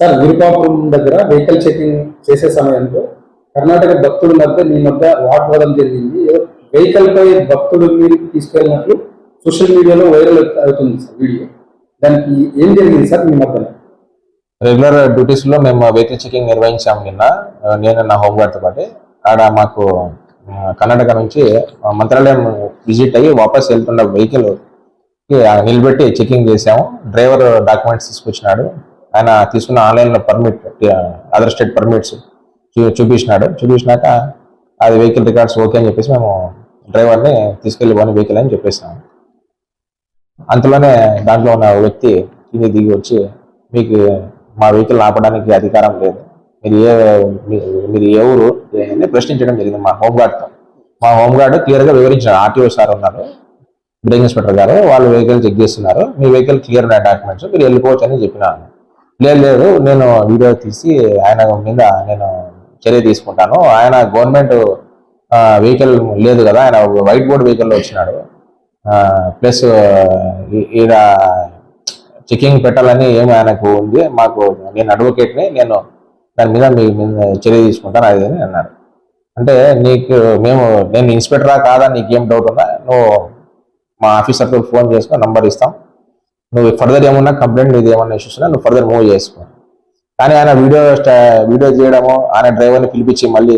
Sir గురుపాపురం దగ్గర vehicle checking చేసే సమయంలో కర్ణాటక భక్తుల మధ్య మీ మధ్య వాగ్వాదం జరిగింది. వెహికల్ పై భక్తుడు మీరు తీసుకెళ్ళినట్లు సోషల్ మీడియాలో వైరల్ అవుతుంది సార్ వీడియో. దానికి ఏం జరిగింది సార్ మీ మధ్య రెగ్యులర్ డ్యూటీస్లో మేము వెహికల్ చెకింగ్ నిర్వహించాము నిన్న. నేను నా హోమ్ గార్డ్తో పాటు. ఆడ మాకు కర్ణాటక నుంచి మంత్రాలయం విజిట్ అయ్యి వాపస్ వెళ్తున్న వెహికల్ నిలబెట్టి చెకింగ్ చేసాము డ్రైవర్ డాక్యుమెంట్స్ తీసుకొచ్చినాడు. ఆయన తీసుకున్న ఆన్లైన్లో పర్మిట్ అదర్ స్టేట్ పర్మిట్స్ చూపించినాడు చూపించినాక అది వెహికల్ రికార్డ్స్ ఓకే అని చెప్పేసి మేము డ్రైవర్ని తీసుకెళ్ళి పోని వెహికల్ అని చెప్పేసాము అంతలోనే దాంట్లో ఉన్న వ్యక్తి కింది దిగి వచ్చి మీకు మా వెహికల్ ఆపడానికి అధికారం లేదు. మీరు ఏ మీ- మీరు ఏ ఊరు అని ప్రశ్నించడం జరిగింది మా హోంగార్డ్తో. మా హోంగార్డ్ క్లియర్గా వివరించారు ఆర్టీఓ సార్ ఉన్నారు. బిల్డింగ్ ఇన్స్పెక్టర్ గారు వాళ్ళు వెహికల్ చెక్ చేస్తున్నారు. మీ వెహికల్ క్లియర్ ఉన్నాయి డాక్యుమెంట్స్ మీరు వెళ్ళిపోవచ్చు అని చెప్పినాను లేదు లేదు. నేను వీడియో తీసి ఆయన మీద నేను చర్య తీసుకుంటాను. ఆయన గవర్నమెంట్ వెహికల్ లేదు కదా. ఆయన వైట్ బోర్డ్ వెహికల్లో వచ్చినాడు. ప్లస్ ఈడ చెకింగ్ పెట్టాలని ఏమి ఆయనకు ఉంది. మాకు నేను అడ్వకేట్ని నేను దాని మీద మీ చర్య తీసుకుంటాను. అది అని అన్నాడు. అంటే నీకు మేము నేను ఇన్స్పెక్టరా కాదా? నీకేం డౌట్ ఉందా? నువ్వు మా ఆఫీసర్తో ఫోన్ చేసుకుని నంబర్ ఇస్తాం. నువ్వు ఫర్దర్ ఏమన్నా కంప్లైంట్ నీది ఏమన్నా ఇష్యూస్ ఉన్నా నువ్వు ఫర్దర్ మూవ్ చేసుకో. కానీ ఆయన వీడియో వీడియో చేయడము ఆయన డ్రైవర్ని పిలిపించి మళ్ళీ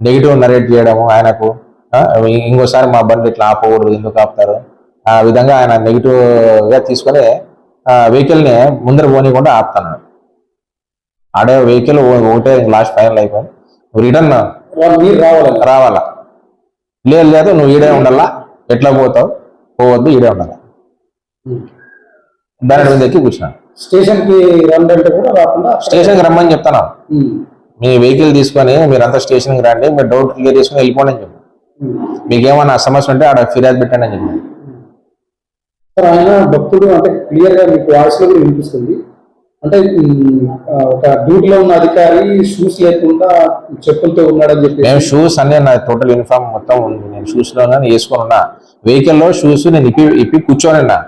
నెగిటివ్ నరేట్ చేయడము ఆయనకు ఇంకోసారి మా బండి ఇట్లా ఆపకూడదు ఎందుకు ఆపుతారు? ఆ విధంగా ఆయన నెగిటివ్గా తీసుకొని ఆ వెహికల్ని ముందర పోనీకుండా ఆపుతున్నాడు. ఆడే వెహికల్ ఒకటే లాస్ట్ ఫైనల్ అయిపోయింది. రిటర్న్ రావాలా? లేదు లేదు నువ్వు ఈడే ఉండాలా? ఎట్లా పోతావు? పోవద్దు ఈడే ఉండాలా? దాని మీద ఎక్కి కూర్చున్నాను స్టేషన్కి రండి కూడా రాకుండా స్టేషన్కి రమ్మని చెప్తాను. మీ వెహికల్ తీసుకొని మీరంతా స్టేషన్కి రండి మీరు డౌట్ క్లియర్ చేసుకొని వెళ్ళిపోండి అని చెప్పి. ఉమ్. మీకు ఏమైనా సమస్య ఉంటే ఆడ ఫిర్యాదు పెట్టండి అని చెప్పి. సార్ ఆయన భక్తుడు అంటే క్లియర్గా మీకు వాయిస్లో కూడా వినిపిస్తుంది. అంటే ఒక డ్యూటీలో ఉన్న అధికారి షూస్ లేకుండా చెప్పులతో ఉన్నాడని చెప్పి మేము షూస్ అన్ని నా టోటల్ యూనిఫామ్ మొత్తం ఉంది. నేను షూస్లో వేసుకొని ఉన్నా. వెహికల్లో షూస్ నేను ఇప్పి ఇప్పి కూర్చొని ఉన్నా.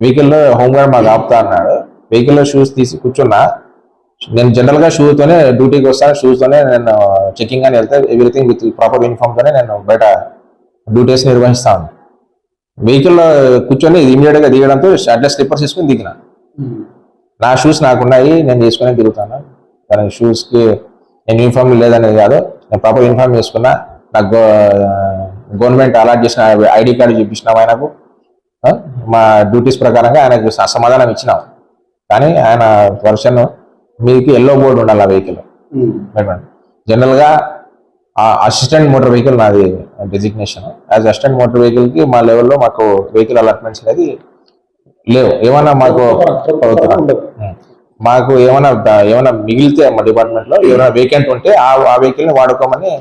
వెహికల్లో హోమ్ గార్డ్ మాకు ఆపుతా అన్నాడు. వెహికల్లో షూస్ తీసి కూర్చున్నా. నేను జనరల్గా షూ తోనే డ్యూటీకి వస్తాను షూస్ తోనే నేను చెకింగ్ అని వెళ్తే ఎవ్రీథింగ్ విత్ ప్రాపర్ యూనిఫామ్ తోనే నేను బయట డ్యూటీస్ నిర్వహిస్తాను వెహికల్లో కూర్చొని ఇమీడియట్గా దిగడంతో అట్లా స్లిప్పర్స్ తీసుకుని దిగిన. నా షూస్ నాకున్నాయి నేను తీసుకుని తిరుగుతాను కానీ షూస్కి నేను యూనిఫామ్ లేదనేది కాదు. నేను ప్రాపర్ యూనిఫామ్ వేసుకున్నా. నాకు గవర్నమెంట్ అలాట్ చేసిన ఐడి కార్డు చూపించినాం ఆయనకు? మా డ్యూటీస్ ప్రకారంగా ఆయనకు సమాధానం ఇచ్చినాం. కానీ ఆయన వర్షన్ మీకు ఎల్లో బోర్డు ఉండాలి ఆ వెహికల్. ఉమ్. జనరల్గా అసిస్టెంట్ మోటార్ వెహికల్ నాది డెసిగ్నేషన్ యాజ్ అసిస్టెంట్ మోటార్ వెహికల్కి మా లెవెల్లో మాకు వెహికల్ అలాట్మెంట్స్ అనేది లేవు. ఏమన్నా మాకు. మాకు ఏమైనా ఏమైనా మిగిలితే మా డిపార్ట్మెంట్లో ఏమైనా వేకెంట్ ఉంటే ఆ ఆ వెహికల్ని వాడుకోమని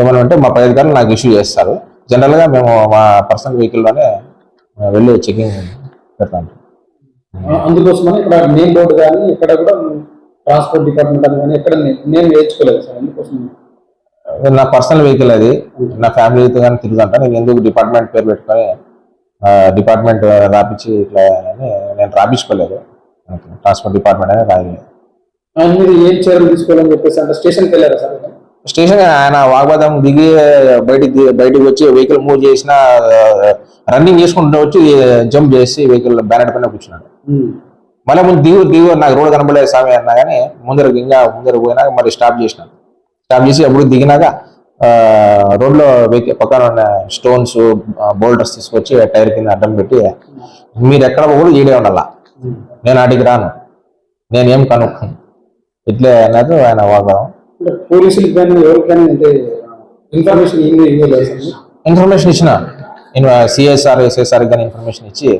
ఏమైనా ఉంటే మా పై అధికారులు నాకు ఇష్యూ చేస్తారు. జనరల్గా మేము మా పర్సనల్ వెహికల్లోనే ఆ, వెళ్ళి చెకింగ్ పెడతాం. అందుకోసమని ఇక్కడ మెయిన్ రోడ్ కానీ ఇక్కడ కూడా ట్రాన్స్పోర్ట్ డిపార్ట్మెంట్ అని కానీ ఎక్కడ నేను వేయించుకోలేదు సార్ అందుకోసం. నా పర్సనల్ వెహికల్ అది. నా ఫ్యామిలీతో కానీ తిరుగుతుంటా. నేను ఎందుకు డిపార్ట్మెంట్ పేరు పెట్టుకొని డిపార్ట్మెంట్ రాపించి ఇట్లా అని నేను రాపించుకోలేదు ట్రాన్స్పోర్ట్ డిపార్ట్మెంట్ అనేది రాయలేదు. మీద ఏం చర్యలు తీసుకోవాలని చెప్పేసి అంటే స్టేషన్కి వెళ్ళారా సార్? స్టేషన్ ఆయన వాగ్వాదం దిగి బయటికి ది- బయటికి వచ్చి వెహికల్ మూవ్ చేసిన రన్నింగ్ చేసుకుంటూ వచ్చి జంప్ చేసి వెహికల్ బ్యానెట్ పైన కూర్చున్నాడు. మళ్ళీ ముందు దిగు దిగు నాకు రోడ్ కనబడలేదు స్వామి అన్నా కానీ ముందరకు ఇంకా ముందరకు పోయినాక మరి స్టాప్ చేసినాను స్టాప్ చేసి అప్పుడు దిగినాక రోడ్లో వెహికల్ పక్కన ఉన్న స్టోన్స్ బోల్డర్స్ తీసుకొచ్చి టైర్ కింద అడ్డం పెట్టి మీరు ఎక్కడ కూడా ఈడే ఉండాల. నేను ఆడికి రాను. నేను కనుక్కోను. ఇట్లే అన్నది ఆయన వాగ్వాదం. అంటే పోలీసులకు కానీ ఎవరికైనా అంటే ఇన్ఫర్మేషన్ ఇవ్వలేదు ఇన్ఫర్మేషన్ ఇచ్చిన సిఎస్ఆర్ ఎస్ఎస్ఆర్ గారి ఇన్ఫర్మేషన్ ఇచ్చి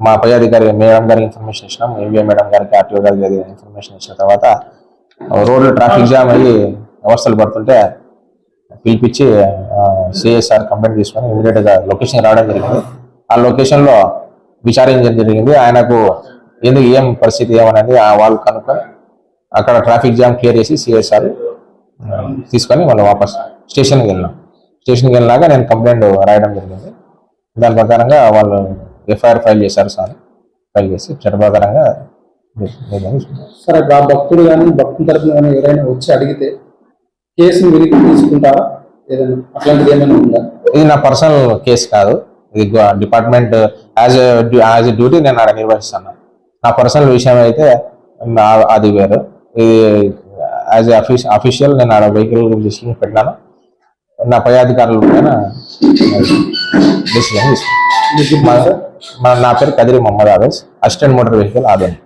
మా పై అధికారి మేడం గారికి ఇన్ఫర్మేషన్ ఇచ్చినాం ఎంబీఏ మేడం గారికి ఆర్టీఓ గారికి ఇన్ఫర్మేషన్ ఇచ్చిన తర్వాత రోడ్లు ట్రాఫిక్ జామ్ అయ్యి అవస్థలు పడుతుంటే పిలిపించి సిఎస్ఆర్ కంప్లైంట్ తీసుకొని ఇమీడియట్గా లొకేషన్ రావడం జరిగింది. ఆ లొకేషన్లో విచారించడం జరిగింది. ఆయనకు ఎందుకు ఏం పరిస్థితి ఏమనేది ఆ వాళ్ళు కనుక్కొని అక్కడ ట్రాఫిక్ జామ్ క్లియర్ చేసి సిఎస్ఆర్ తీసుకొని మళ్ళీ వాపస్ స్టేషన్కి వెళ్ళినాం. స్టేషన్కి వెళ్ళినాక నేను కంప్లైంట్ రాయడం జరిగింది. దాని ప్రకారంగా వాళ్ళు ఎఫ్ఐఆర్ ఫైల్ చేశారు సార్. ఫైల్ చేసి చట్ట ప్రకారంగా. సరే ఆ భక్తుడు కానీ భక్తుల తరపున కానీ ఎవరైనా వచ్చి అడిగితే కేసును వెనక్కి తీసుకుంటారా? ఏదైనా అట్లాంటిది ఏమైనా ఉందా? ఇది నా పర్సనల్ కేసు కాదు. ఇది డిపార్ట్మెంట్ యాజ్ యాజ్ డ్యూటీ నేను ఆడ నిర్వహిస్తాను. నా పర్సనల్ విషయం అయితే అది వేరు. ఇది యాజ్ అఫీష్ అఫీషియల్ నేను ఆడ వెహికల్ లిస్టింగ్ పెట్టినాను. నా పై అధికారుల పైన డిసిజన్ తీసుకున్నాను. నా పేరు Kadiri Mohammed Awes assistant motor vehicle Adoni